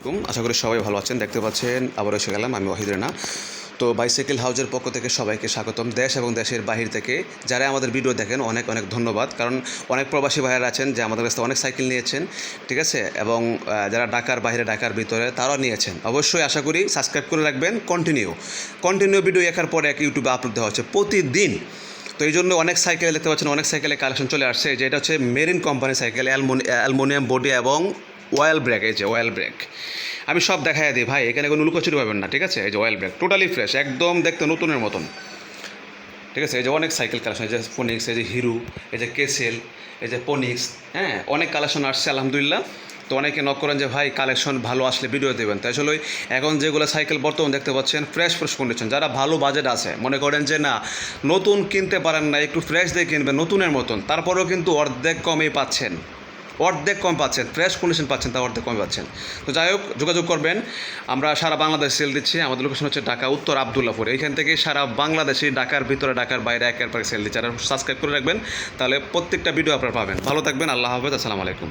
আলাইকুম। আশা করি সবাই ভালো আছেন, দেখতে পাচ্ছেন আবার এসে গেলাম, আমি ওয়াহিদ রানা তো বাইসাইকেল হাউজের পক্ষ থেকে সবাইকে স্বাগতম। দেশ এবং দেশের বাহির থেকে যারা আমাদের ভিডিও দেখেন, অনেক অনেক ধন্যবাদ। কারণ অনেক প্রবাসী ভাইয়েরা আছেন, যে আমাদের কাছে অনেক সাইকেল নিয়েছেন, ঠিক আছে? এবং যারা ঢাকার বাইরে, ঢাকার ভিতরে, তারাও নিয়েছেন। অবশ্যই আশা করি সাবস্ক্রাইব করে রাখবেন কন্টিনিউ কন্টিনিউ ভিডিও একার পর এক ইউটিউবে আপলোড দেওয়া হচ্ছে প্রতিদিন। তো এই জন্য অনেক সাইকেল, দেখতে পাচ্ছেন, অনেক সাইকেলের কালেকশন চলে আসছে। যে এটা হচ্ছে marine company cycle aluminium body এবং অয়েল ব্রেক এই যে অয়েল ব্রেক আমি সব দেখাই দিই, ভাই, এখানে কোনো লুকোচুরি পাবেন না, ঠিক আছে? এই যে অয়েল ব্রেক টোটালি ফ্রেশ একদম দেখতে নতুনের মতন। ঠিক আছে? এই যে অনেক সাইকেল কালেকশন এই যে ফোনিক্স এই যে হিরো এই যে কেসেল এই যে পনিক্স হ্যাঁ অনেক কালেকশন আসছে, আলহামদুলিল্লাহ। তো অনেকে নক করেন যে, ভাই কালেকশন ভালো আসলে ভিডিও দেবেন। তাই আসলে এখন যেগুলো সাইকেল বর্তমান দেখতে পাচ্ছেন ফ্রেশ ফ্রেশ কন্ডিশন যারা ভালো বাজেট আছে, মনে করেন যে, না, নতুন কিনতে পারেন না, একটু ফ্রেশ দিয়ে কিনবেন, নতুনের মতন। তারপরেও কিন্তু অর্ধেক কমেই পাচ্ছেন। অর্ধেক কম পাচ্ছেন ফ্রেশ কন্ডিশন পাচ্ছেন তা অর্ধেক কমে পাচ্ছেন। তো যাই হোক, যোগাযোগ করবেন। আমরা সারা বাংলাদেশ সেল দিচ্ছি। আমাদের লোকেশন হচ্ছে ঢাকা, উত্তর আবদুল্লাপুর। এইখান থেকে সারা বাংলাদেশে, ঢাকার ভিতরে, ঢাকার বাইরে একের পর সেল দিচ্ছি। আর সাবস্ক্রাইব করে রাখবেন, তাহলে প্রত্যেকটা ভিডিও আপনারা পাবেন। ভালো থাকবেন, আল্লাহ হাফেজ, আসসালামু আলাইকুম।